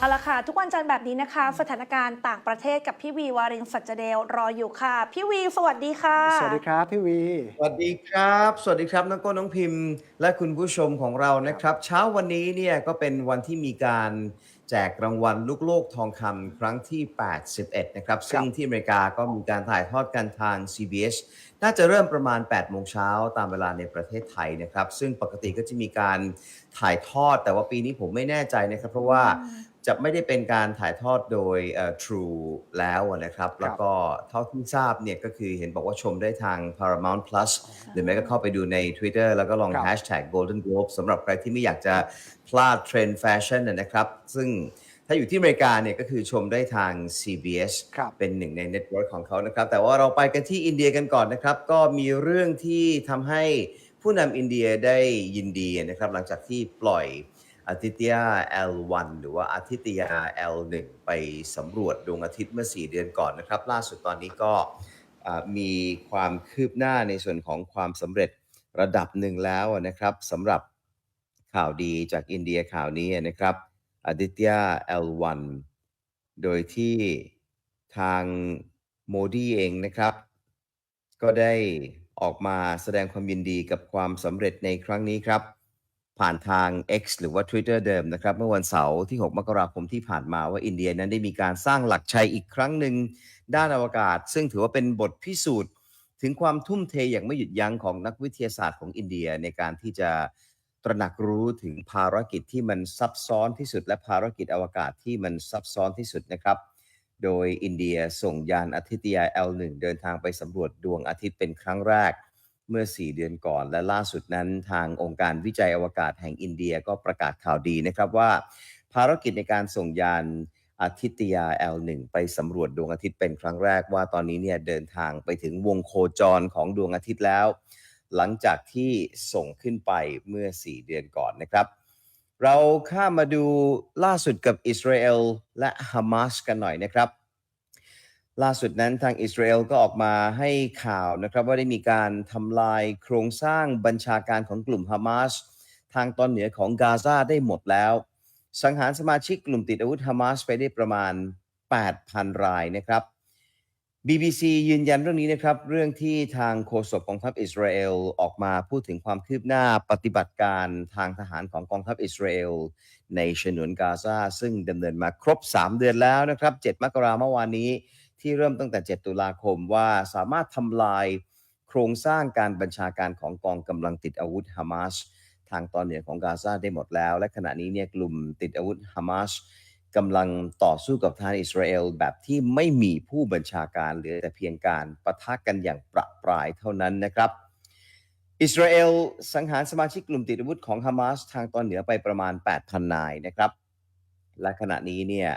เอาละค่ะ ทุกวันจันทร์แบบนี้นะคะ สถานการณ์ต่างประเทศกับพี่วีวารินสัจเดลรออยู่ค่ะ พี่วี สวัสดีค่ะ สวัสดีครับพี่วี สวัสดีครับ สวัสดีครับน้องโก้น้องพิมพ์ และคุณผู้ชมของเรานะครับ เช้าวันนี้เนี่ยก็เป็นวันที่มีการแจกรางวัลลูกโลกทองคำครั้งที่ 81 นะครับ ซึ่งที่อเมริกาก็มีการถ่ายทอดกันทาง CBS น่าจะเริ่มประมาณ 8 โมงเช้าตามเวลาในประเทศไทยนะครับ ซึ่งปกติก็จะมีการถ่ายทอด แต่ว่าปีนี้ผมไม่แน่ใจนะครับ เพราะว่า จะไม่ได้เป็นการถ่ายทอดโดยเอ่อ True แล้วนะครับ แล้วก็เท่าที่ทราบเนี่ยก็คือเห็นบอกว่าชมได้ทาง Paramount Plus หรือไม่ก็เข้าไปดูใน Twitter แล้วก็ลองครับ Hashtag Golden Globe สำหรับใครที่ไม่อยากจะพลาดเทรนด์แฟชั่นนะนะครับ ซึ่งถ้าอยู่ที่อเมริกาเนี่ยก็คือชมได้ทาง CBS ครับเป็นหนึ่งในเน็ตเวิร์กของเขานะครับ แต่ว่าเราไปกันที่อินเดียกันก่อนนะครับ ก็มีเรื่องที่ทำให้ผู้นำอินเดียได้ยินดีนะครับ หลังจากที่ปล่อย อาทิตยา L1 หรือว่าอาทิตยา L1 ไปสำรวจดวงอาทิตย์เมื่อ 4 เดือนก่อนนะครับ ล่าสุดตอนนี้ก็มีความคืบหน้าในส่วนของความสำเร็จระดับหนึ่งแล้วนะครับสำหรับข่าวดีจากอินเดียข่าวนี้นะครับอาทิตยา L1 โดยที่ทางโมดีเองนะครับ ก็ได้ออกมาแสดงความยินดีกับความสำเร็จในครั้งนี้ครับ ผ่านทาง X หรือว่า Twitter เดิมนะครับ เมื่อวันเสาร์ที่ 6 มกราคมที่ผ่านมาว่าอินเดียนั้นได้มีการสร้างหลักชัยอีกครั้งหนึ่งด้านอวกาศ ซึ่งถือว่าเป็นบทพิสูจน์ ถึงความทุ่มเทอย่างไม่หยุดยั้งของนักวิทยาศาสตร์ของอินเดียในการที่จะตระหนักรู้ถึงภารกิจที่มันซับซ้อนที่สุด และภารกิจอวกาศที่มันซับซ้อนที่สุดนะครับ โดยอินเดียส่งยานอาทิตยา L1 เดินทางไปสำรวจดวงอาทิตย์เป็นครั้งแรก เมื่อ 4 เดือนก่อน และล่าสุดนั้นทางองค์การวิจัยอวกาศแห่งอินเดียก็ประกาศข่าวดีนะครับว่า ภารกิจในการส่งยานอาทิตยา L1 ไปสำรวจดวงอาทิตย์เป็นครั้งแรกว่าตอนนี้เนี่ยเดินทางไปถึงวงโคจรของดวงอาทิตย์แล้ว หลังจากที่ส่งขึ้นไปเมื่อ 4 เดือนก่อนนะครับ เราข้ามมาดูล่าสุดกับอิสราเอลและฮามาสกันหน่อยนะครับ ล่าสุดนั้นทางอิสราเอลก็ออกมาให้ข่าวนะครับว่าได้มีการทำลายโครงสร้างบัญชาการของกลุ่มฮามาสทางตอนเหนือของกาซาได้หมดแล้ว สังหารสมาชิกกลุ่มติดอาวุธฮามาสไปได้ประมาณ 8,000 รายนะครับ BBC ยืนยันเรื่องนี้นะครับ เรื่องที่ทางโฆษกกองทัพอิสราเอลออกมาพูดถึงความคืบหน้าปฏิบัติการทางทหารของกองทัพอิสราเอลในฉนวนกาซาซึ่งดำเนินมาครบ 3 เดือนแล้วนะครับ 7 มกราเมื่อวานนี้ ที่เริ่มตั้งแต่ 7 ตุลาคมว่าสามารถทำลายโครงสร้างการบัญชาการของกองกำลังติดอาวุธฮามาสทางตอนเหนือของกาซาได้หมดแล้ว และขณะนี้เนี่ยกลุ่มติดอาวุธฮามาสกำลังต่อสู้กับทางอิสราเอลแบบที่ไม่มีผู้บัญชาการหลือแต่เพียงการปะทะกันอย่างประปรายเท่านั้นนะครับ อิสราเอลสังหารสมาชิกกลุ่มติดอาวุธของฮามาสทางตอนเหนือไปประมาณ 8,000 นายนะครับ และขณะนี้เนี่ย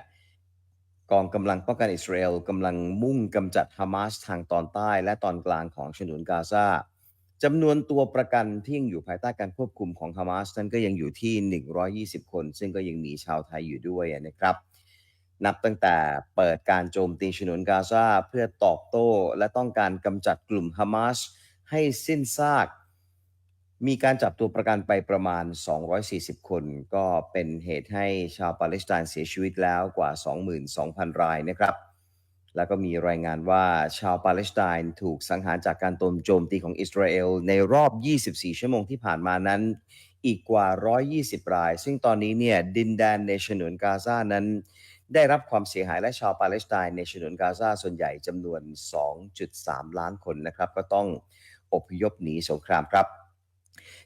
กองกำลังป้องกันอิสราเอลกำลังมุ่งกำจัดฮามาสทางตอนใต้และตอนกลางของฉนวนกาซาจำนวนตัวประกันที่ยังอยู่ภายใต้การควบคุมของฮามาสนั้นก็ยังอยู่ที่ 120 คน ซึ่งก็ยังมีชาวไทยอยู่ด้วยนะครับ นับตั้งแต่เปิดการโจมตีฉนวนกาซาเพื่อตอบโต้และต้องการกำจัดกลุ่มฮามาสให้สิ้นซาก มีการจับตัวประกันไปประมาณ 240 คน ก็เป็นเหตุให้ชาวปาเลสไตน์เสียชีวิตแล้วกว่า 22,000 รายนะครับ แล้วก็มีรายงานว่าชาวปาเลสไตน์ถูกสังหารจากการโจมโจมตีของอิสราเอล ในรอบ 24 ชั่วโมงที่ผ่านมานั้นอีกกว่า 120 ราย ซึ่งตอนนี้เนี่ยดินแดนในฉนวนกาซานั้น ได้รับความเสียหายและชาวปาเลสไตน์ในฉนวนกาซาส่วนใหญ่จำนวน 2.3 ล้านคนนะครับ ก็ต้องอพยพหนีสงครามครับ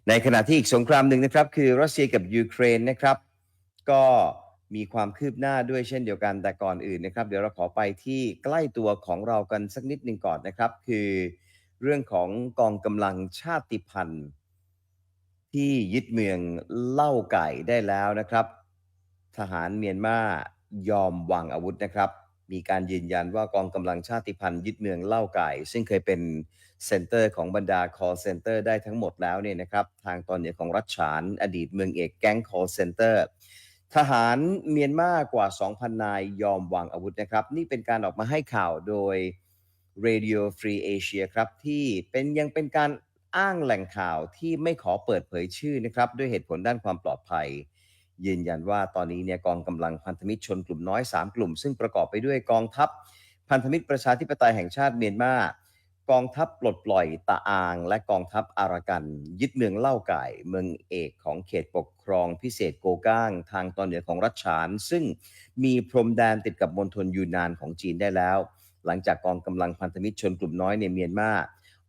ในขณะที่อีกสงครามหนึ่งนะครับ คือรัสเซียกับยูเครนนะครับ ก็มีความคืบหน้าด้วยเช่นเดียวกันแต่ก่อนอื่นนะครับ เดี๋ยวเราขอไปที่ใกล้ตัวของเรากันสักนิดหนึ่งก่อนนะครับ คือเรื่องของกองกำลังชาติพันธุ์ที่ยึดเมืองเล่าไก่ได้แล้วนะครับ ทหารเมียนมายอมวางอาวุธนะครับ มีการยืนยันว่ากองกำลังชาติพันธุ์ยึดเมืองเล่าไก่ ซึ่งเคยเป็นเซ็นเตอร์ของบรรดา call center ได้ทั้งหมดแล้วเนี่ยนะครับทางตอนเหนือของรัฐฉาน อดีตเมืองเอกแก๊ง call center ทหารเมียนมากว่า 2,000 นายยอมวางอาวุธนะครับ นี่เป็นการออกมาให้ข่าวโดย Radio Free Asia ครับ ที่เป็นยังเป็นการอ้างแหล่งข่าวที่ไม่ขอเปิดเผยชื่อนะครับ ด้วยเหตุผลด้านความปลอดภัย ยืนยันว่าตอนนี้เนี่ยกองกำลังพันธมิตรชนกลุ่มน้อย 3 กลุ่ม ซึ่งประกอบไปด้วยกองทัพพันธมิตรประชาธิปไตยแห่งชาติเมียนมากองทัพปลดปล่อยตะอาง และกองทัพอารากัน ยึดเมืองเล่าไก่ เมืองเอกของเขตปกครองพิเศษโกก้าง ทางตอนเหนือของรัฐฉาน ซึ่งมีพรมแดนติดกับมณฑลยูนานของจีนได้แล้ว หลังจากกองกำลังพันธมิตรชนกลุ่มน้อยในเมียนมา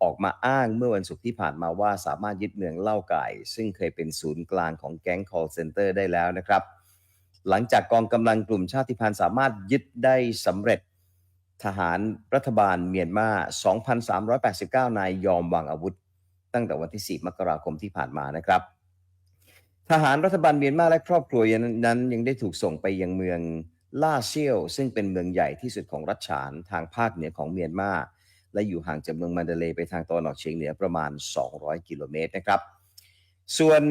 ออกมาอ้างเมื่อวันศุกร์ที่ผ่านมาว่าสามารถยึดเมืองเล่าไก่ ซึ่งเคยเป็นศูนย์กลางของแก๊ง call center ได้แล้วนะครับ หลังจากกองกำลังกลุ่มชาติพันธุ์สามารถยึดได้สำเร็จทหารรัฐบาลเมียนมา 2,389 นายยอมวางอาวุธ ตั้งแต่วันที่ 4 มกราคมที่ผ่านมานะครับ ทหารรัฐบาลเมียนมาและครอบครัวนั้นยังได้ถูกส่งไปยังเมืองล่าเซียว ซึ่งเป็นเมืองใหญ่ที่สุดของรัฐฉานทางภาคเหนือของเมียนมา และอยู่ห่างจากเมืองมันเดเลไปทางตะวันออกเฉียงเหนือประมาณ 200 กิโลเมตรนะครับ ส่วน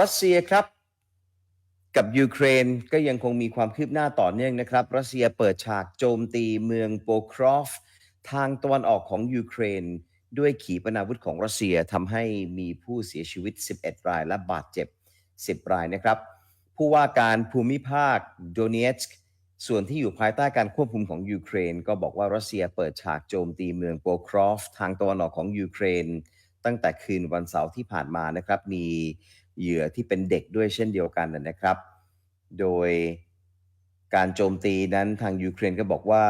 รัสเซียครับกับยูเครนก็ยังคงมีความคืบหน้าต่อเนื่องนะครับ รัสเซียเปิดฉากโจมตีเมืองโปครอฟ ทางตะวันออกของยูเครน ด้วยขีปนาวุธของรัสเซียทำให้มีผู้เสียชีวิต 11 รายและบาดเจ็บ 10 รายนะครับ ผู้ว่าการภูมิภาคโดเนตสก์ ส่วนที่อยู่ภายใต้การควบคุมของยูเครน ก็บอกว่ารัสเซียเปิดฉากโจมตีเมืองโปครอฟ ทางตะวันออกของยูเครน ตั้งแต่คืนวันเสาร์ที่ผ่านมานะครับ มีเหยื่อที่เป็นเด็กด้วยเช่นเดียวกันนะครับ โดยการโจมตีนั้นทางยูเครนก็บอกว่า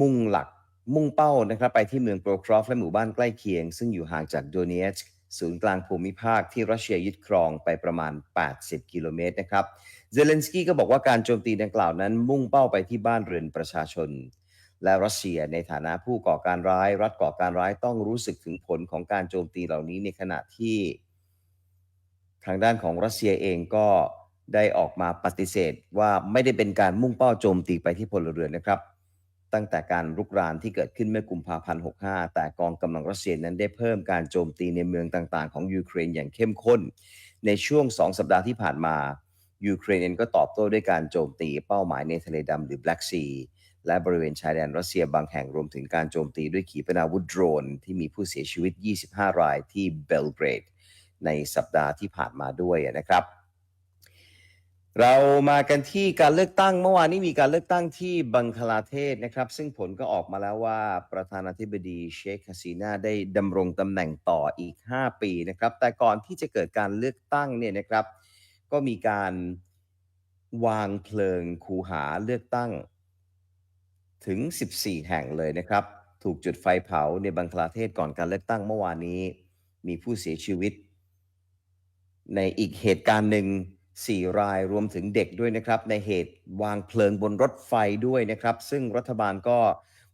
มุ่งหลักมุ่งเป้านะครับ ไปที่เมืองโปรครอฟและหมู่บ้านใกล้เคียง ซึ่งอยู่ห่างจากโดเนตสก์ ศูนย์กลางภูมิภาคที่รัสเซียยึดครองไปประมาณ 80 กิโลเมตรนะครับ เซเลนสกี้ก็บอกว่าการโจมตีดังกล่าวนั้นมุ่งเป้าไปที่บ้านเรือนประชาชน และรัสเซียในฐานะผู้ก่อการร้าย รัฐก่อการร้ายต้องรู้สึกถึงผลของการโจมตีเหล่านี้ในขณะที่ ทางด้านของรัสเซียเองก็ได้ออกมาปฏิเสธว่าไม่ได้เป็นการมุ่งเป้าโจมตีไปที่พลเรือนนะครับ ตั้งแต่การรุกรานที่เกิดขึ้นเมื่อกุมภาพันธ์ 65 แต่กองกำลังรัสเซียนั้นได้เพิ่มการโจมตีในเมืองต่างๆ ของยูเครนอย่างเข้มข้น ในช่วง 2 สัปดาห์ที่ผ่านมายูเครนเองก็ตอบโต้ด้วยการโจมตีเป้าหมายในทะเลดำหรือ Black Sea และบริเวณชายแดนรัสเซียบางแห่งรวมถึงการโจมตีด้วยขีปนาวุธโดรน ที่มีผู้เสียชีวิต 25 รายที่เบลเกรดในสัปดาห์ที่ผ่านมาด้วยนะครับ เรามากันที่การเลือกตั้งเมื่อวานนี้มีการเลือกตั้งที่บังคลาเทศนะครับ ซึ่งผลก็ออกมาแล้วว่าประธานาธิบดีเชคฮาซีนาได้ดำรงตำแหน่งต่ออีก 5 ปีนะครับ แต่ก่อนที่จะเกิดการเลือกตั้งเนี่ยนะครับ ก็มีการวางเพลิงคูหาเลือกตั้งถึง 14 แห่งเลยนะครับ ถูกจุดไฟเผาในบังคลาเทศก่อนการเลือกตั้งเมื่อวานนี้ มีผู้เสียชีวิต ในอีกเหตุการณ์หนึ่ง 4 รายรวมถึงเด็กด้วยนะครับ ในเหตุวางเพลิงบนรถไฟด้วยนะครับ ซึ่งรัฐบาลก็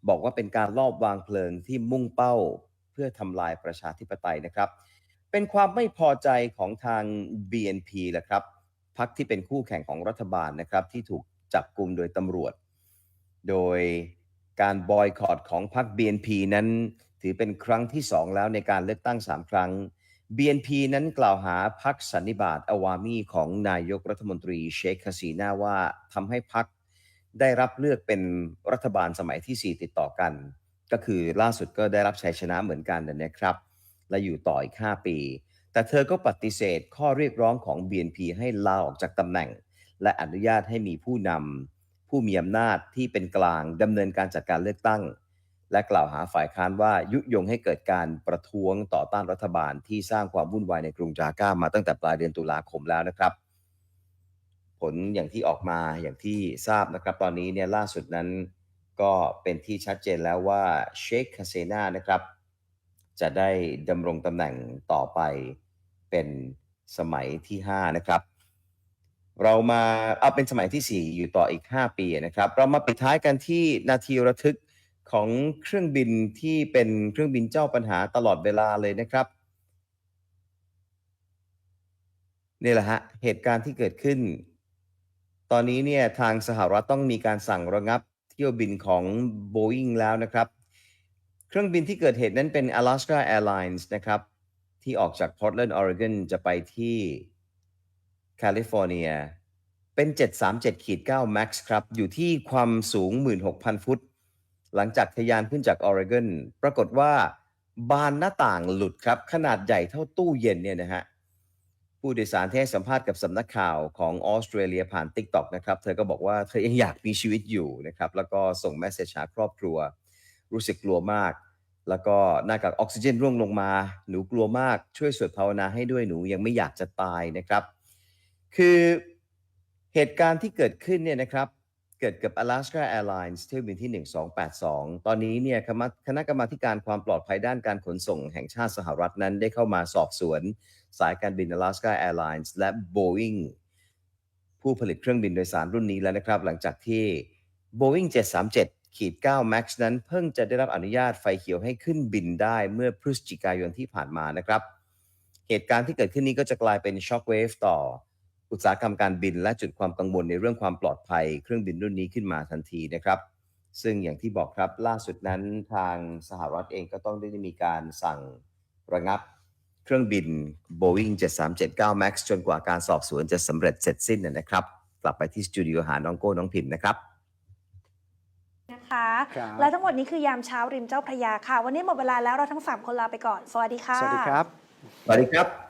บอกว่าเป็นการลอบวางเพลิงที่มุ่งเป้าเพื่อทำลายประชาธิปไตยนะครับ เป็นความไม่พอใจของทาง BNP แหละครับพรรคที่เป็นคู่แข่งของรัฐบาลนะครับ ที่ถูกจับกลุ่มโดยตำรวจ โดยการบอยคอรดของพรรค BNP นั้น ถือเป็นครั้งที่ 2 แล้วในการเลือกตั้ง 3 ครั้ง BNP นั้นกล่าวหาพรรคสันนิบาตอวามีของนายกรัฐมนตรีเชคฮาซีนาว่าทำให้พรรคได้รับเลือกเป็นรัฐบาลสมัยที่ 4 ติดต่อกัน ก็คือล่าสุดก็ได้รับชัยชนะเหมือนกันนะครับ และอยู่ต่ออีก 5 ปี แต่เธอก็ปฏิเสธข้อเรียกร้องของ BNP ให้ลาออกจากตำแหน่ง และอนุญาตให้มีผู้นำผู้มีอำนาจที่เป็นกลางดำเนินการจัดการเลือกตั้ง และกล่าวหาฝ่ายค้านว่ายุยงให้เกิดการประท้วงต่อต้านรัฐบาลที่สร้างความวุ่นวายในกรุงจาการ์ตามาตั้งแต่ปลายเดือนตุลาคมแล้วนะครับ ผลอย่างที่ออกมาอย่างที่ทราบนะครับ ตอนนี้เนี่ยล่าสุดนั้นก็เป็นที่ชัดเจนแล้วว่าเชคคาเซนานะครับ จะได้ดำรงตำแหน่งต่อไปเป็นสมัยที่ 5 นะครับ เรามาเอาเป็นสมัยที่ 4 อยู่ต่ออีก 5 ปีนะครับ เรามาปิดท้ายกันที่นาทีระทึก ของเครื่องบินที่เป็นเครื่องบินเจ้าปัญหาตลอดเวลาเลยนะครับนี่แหละฮะเหตุการณ์ที่เกิดขึ้น ตอนนี้เนี่ยทางสหรัฐต้องมีการสั่งระงับเที่ยวบินของ Boeing แล้วนะครับ เครื่องบินที่เกิดเหตุนั้นเป็น Alaska Airlines นะครับ ที่ออกจาก Portland Oregon จะไปที่แคลิฟอร์เนียเป็น 737ขีด9 Max ครับ อยู่ที่ความสูง 16,000 ฟุต หลังจากทะยานขึ้นจากออริกอนปรากฏว่าบานหน้าต่างหลุดครับ ขนาดใหญ่เท่าตู้เย็นเนี่ยนะฮะผผู้โดยสารที่ให้สัมภาษณ์กับสำนักข่าวของออสเตรเลียผ่าน TikTok นะครับเธอก็บอกว่าเธอยังอยากมีชีวิตอยู่นะครับแล้วก็ส่งแมสเซจหาครอบครัว รู้สึกกลัวมาก แล้วก็หน้ากากออกซิเจนร่วงลงมา หนูกลัวมากช่วยสวดภาวนาให้ด้วยหนูยังไม่อยากจะตายนะครับ คือเหตุการณ์ที่เกิดขึ้นเนี่ยนะครับ เกิดกับ Alaska Airlines เที่ยวบินที่ 1282 ตอนนี้เนี่ยคณะคณะกรรมาการความปลอดภัยด้านการขนส่งแห่งชาติสหรัฐนั้นได้เข้ามาสอบสวน สายการบิน Alaska Airlines และ Boeing ผู้ผลิตเครื่องบินโดยสารรุ่นนี้แล้วนะครับ หลังจากที่ Boeing 737ขีด9 MAX นั้นเพิ่งจะได้รับอนุญาตไฟเขียวให้ขึ้นบินได้เมื่อพฤศจิกายนที่ผ่านมานะครับ เหตุการณ์ที่เกิดขึ้นนี้ก็จะกลายเป็นช็อคเวฟต่อ อุตสาหกรรมการบินและจุดความกังวลในเรื่องความปลอดภัย เครื่องบินรุ่นนี้ขึ้นมาทันทีนะครับ ซึ่งอย่างที่บอกครับล่าสุดนั้นทางสหรัฐเองก็ต้องได้มีการสั่งระงับเครื่องบิน Boeing 737 MAX จนกว่าการสอบสวนจะสำเร็จเสร็จสิ้นนะครับ กลับไปที่สตูดิโอหาน้องโก้น้องพิมพ์นะครับนะคะครับและทั้งหมดนี้คือยามเช้าริมเจ้าพระยาค่ะ วันนี้หมดเวลาแล้วเราทั้ง 3 คนลาไปก่อน สวัสดีค่ะ สวัสดีครับ สวัสดีครับ